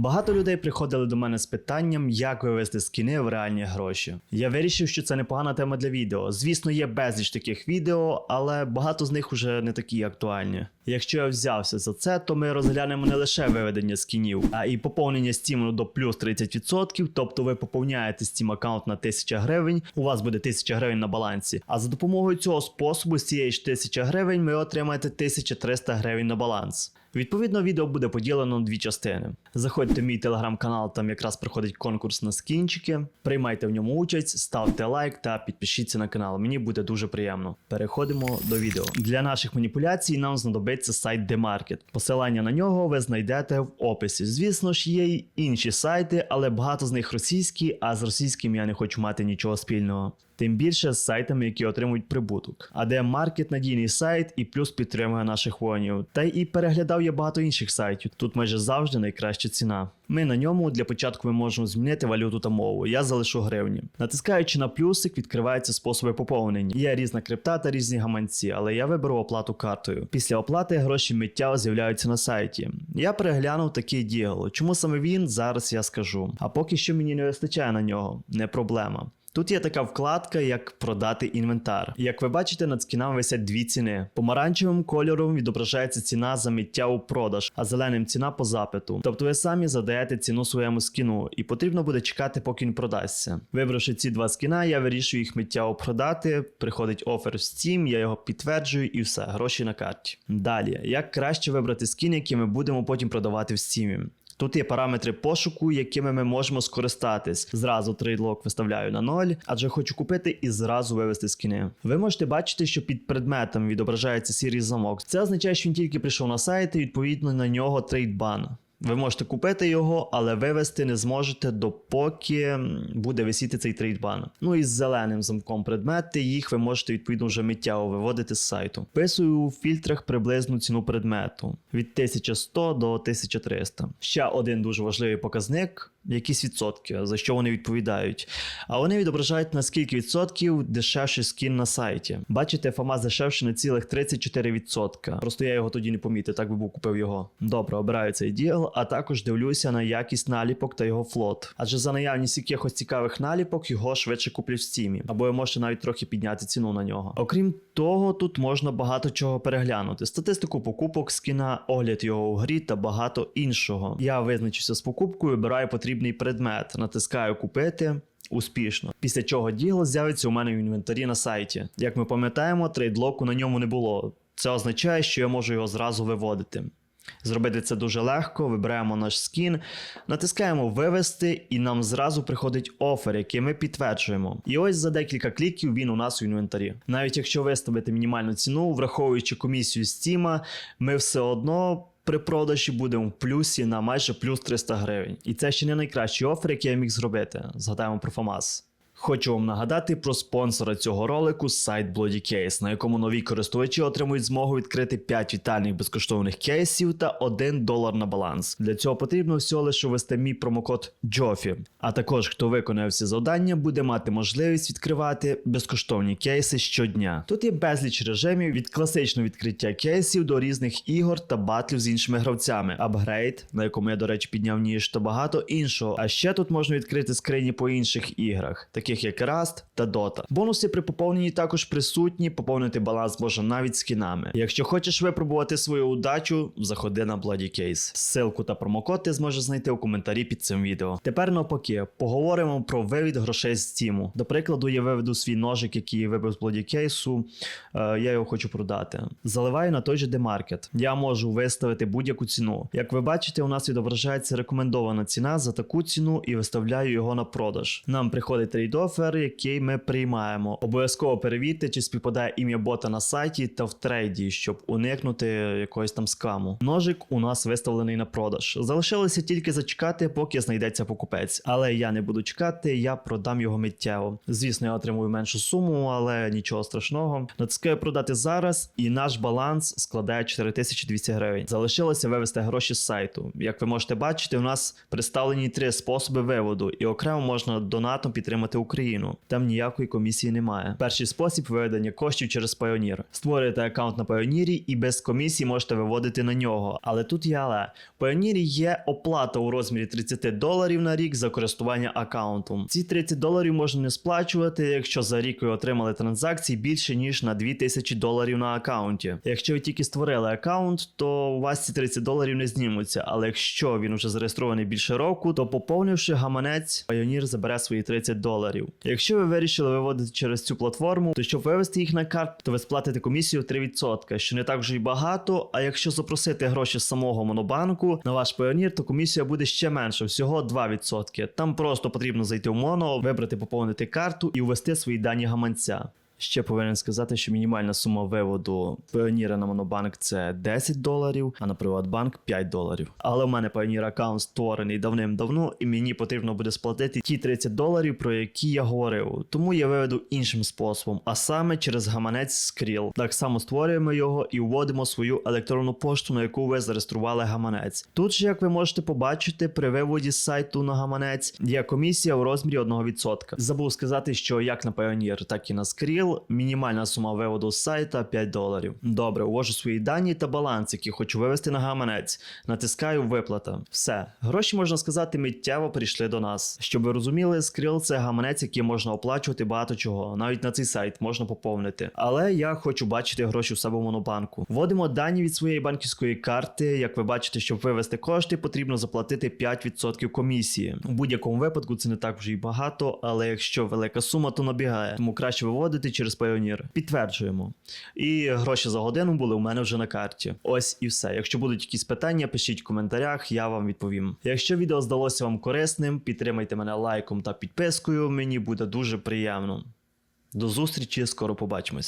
Багато людей приходили до мене з питанням, як вивести скіни в реальні гроші. Я вирішив, що це непогана тема для відео. Звісно, є безліч таких відео, але багато з них уже не такі актуальні. Якщо я взявся за це, то ми розглянемо не лише виведення скінів, а і поповнення стіму до плюс 30%, тобто ви поповняєте Steam аккаунт на 1000 гривень, у вас буде 1000 гривень на балансі. А за допомогою цього способу з цієї ж 1000 гривень ви отримаєте 1300 гривень на баланс. Відповідно, відео буде поділено на дві частини. Заходьте в мій телеграм-канал, там якраз проходить конкурс на скінчики. Приймайте в ньому участь, ставте лайк та підпишіться на канал. Мені буде дуже приємно. Переходимо до відео. Для наших маніпуляцій нам знадобиться сайт TheMarket. Посилання на нього ви знайдете в описі. Звісно ж, є й інші сайти, але багато з них російські, а з російським я не хочу мати нічого спільного. Тим більше з сайтами, які отримують прибуток. А де маркет надійний сайт і плюс підтримує наших воїнів. Та й і переглядав я багато інших сайтів. Тут майже завжди найкраща ціна. Ми на ньому для початку ми можемо змінити валюту та мову. Я залишу гривні. Натискаючи на плюсик, відкриваються способи поповнення. Є різна крипта та різні гаманці, але я виберу оплату картою. Після оплати гроші миттєво з'являються на сайті. Я переглянув такий діяло. Чому саме він зараз я скажу. А поки що мені не вистачає на нього, не проблема. Тут є така вкладка, як продати інвентар. Як ви бачите, над скінами висять дві ціни. Помаранчевим кольором відображається ціна за миття у продаж, а зеленим ціна по запиту. Тобто ви самі задаєте ціну своєму скіну, і потрібно буде чекати, поки він продасться. Вибравши ці два скіна, я вирішую їх миттєво продати. Приходить офер в Steam, я його підтверджую і все, гроші на карті. Далі, як краще вибрати скін, який ми будемо потім продавати в Steam. Тут є параметри пошуку, якими ми можемо скористатись. Зразу трейдлок виставляю на 0, адже хочу купити і зразу вивести скіни. Ви можете бачити, що під предметом відображається сірий замок. Це означає, що він тільки прийшов на сайт і відповідно на нього трейдбан. Ви можете купити його, але вивести не зможете, допоки буде висіти цей трейдбан. Ну і з зеленим замком предмети, їх ви можете відповідно вже миттєво виводити з сайту. Вписую у фільтрах приблизну ціну предмету від 1100 до 1300. Ще один дуже важливий показник. Якісь відсотки, за що вони відповідають. А вони відображають на скільки відсотків дешевший скін на сайті. Бачите, ФАМАС дешевший на цілих 34%. Просто я його тоді не помітив, так би був купив його. Добре, обираю цей діл, а також дивлюся на якість наліпок та його флот. Адже за наявність якихось цікавих наліпок його швидше куплять в стімі, або ви можете навіть трохи підняти ціну на нього. Окрім того, тут можна багато чого переглянути: статистику покупок скіна, огляд його у грі та багато іншого. Я визначився з покупкою, обираю вибираю потрібний предмет, натискаю купити. Успішно. Після чого діло з'явиться у мене в інвентарі на сайті. Як ми пам'ятаємо, трейдлоку на ньому не було. Це означає, що я можу його зразу виводити. Зробити це дуже легко, вибираємо наш скін, натискаємо вивести, і нам зразу приходить офер, який ми підтверджуємо. І ось за декілька кліків він у нас у інвентарі. Навіть якщо виставити мінімальну ціну, враховуючи комісію Steam, ми все одно. При продажі будемо в плюсі на майже плюс 300 гривень. І це ще не найкращий офер, який я міг зробити. Згадаємо про ФАМАС. Хочу вам нагадати про спонсора цього ролику сайт Bloody Case, на якому нові користувачі отримують змогу відкрити 5 вітальних безкоштовних кейсів та 1 долар на баланс. Для цього потрібно всього лише ввести мій промокод JOFI. А також хто виконає всі завдання, буде мати можливість відкривати безкоштовні кейси щодня. Тут є безліч режимів від класичного відкриття кейсів до різних ігор та батлів з іншими гравцями, апгрейд, на якому я, до речі, підняв ніж та багато іншого. А ще тут можна відкрити скрині по інших іграх, таких як Rust та Dota. Бонуси при поповненні також присутні, поповнити баланс можна навіть скінами. Якщо хочеш випробувати свою удачу, заходи на Bloody Case. Ссылку та промокод ти зможеш знайти у коментарі під цим відео. Тепер навпаки, поговоримо про вивід грошей з Steam. До прикладу, я виведу свій ножик, який вибив з Bloody Case, е, я його хочу продати. Заливаю на той же демаркет. Я можу виставити будь-яку ціну. Як ви бачите, у нас відображається рекомендована ціна за таку ціну і виставляю його на продаж. Нам приходить трейд-офер, який ми приймаємо. Обов'язково перевірте, чи співпадає ім'я бота на сайті та в трейді, щоб уникнути якогось там скаму. Ножик у нас виставлений на продаж. Залишилося тільки зачекати, поки знайдеться покупець. Але я не буду чекати, я продам його миттєво. Звісно, я отримую меншу суму, але нічого страшного. Натискаю продати зараз, і наш баланс складає 4200 гривень. Залишилося вивести гроші з сайту. Як ви можете бачити, у нас представлені три способи виводу, і окремо можна донатом підтримати Україну. Україну. Там ніякої комісії немає. Перший спосіб виведення коштів через Payoneer. Створюєте аккаунт на Payoneer і без комісії можете виводити на нього. Але тут є але. В Payoneer є оплата у розмірі 30 доларів на рік за користування аккаунтом. Ці 30 доларів можна не сплачувати, якщо за рік ви отримали транзакцій більше ніж на 2000 доларів на аккаунті. Якщо ви тільки створили аккаунт, то у вас ці 30 доларів не знімуться. Але якщо він вже зареєстрований більше року, то поповнивши гаманець, Payoneer забере свої 30 доларів. Якщо ви вирішили виводити через цю платформу, то щоб вивести їх на карт, то ви сплатите комісію 3%, що не так вже й багато. А якщо запросити гроші з самого монобанку на ваш Payoneer, то комісія буде ще менше, всього 2%. Там просто потрібно зайти в моно, вибрати поповнити карту і ввести свої дані гаманця. Ще повинен сказати, що мінімальна сума виводу Payoneer на Монобанк це 10 доларів, а на Приватбанк 5 доларів. Але в мене Payoneer аккаунт створений давним-давно, і мені потрібно буде сплатити ті 30 доларів, про які я говорив. Тому я виведу іншим способом, а саме через гаманець Skrill. Так само створюємо його і вводимо свою електронну пошту, на яку ви зареєстрували гаманець. Тут же, як ви можете побачити, при виводі з сайту на гаманець є комісія у розмірі 1%. Забув сказати, що як на Payoneer, так і на Skrill мінімальна сума виводу з сайта 5 доларів. Добре, увожу свої дані та баланс, який хочу вивести на гаманець. Натискаю виплата. Все, гроші можна сказати миттєво прийшли до нас. Щоб ви розуміли, Skrill – це гаманець, який можна оплачувати багато чого. Навіть на цей сайт можна поповнити. Але я хочу бачити гроші у себе в монобанку. Вводимо дані від своєї банківської карти. Як ви бачите, щоб вивести кошти, потрібно заплатити 5% комісії. У будь-якому випадку це не так вже й багато, але якщо велика сума, то набігає. Тому краще виводити через пайонір. Підтверджуємо. І гроші за годину були у мене вже на карті. Ось і все. Якщо будуть якісь питання, пишіть в коментарях, я вам відповім. Якщо відео здалося вам корисним, підтримайте мене лайком та підпискою. Мені буде дуже приємно. До зустрічі, скоро побачимось.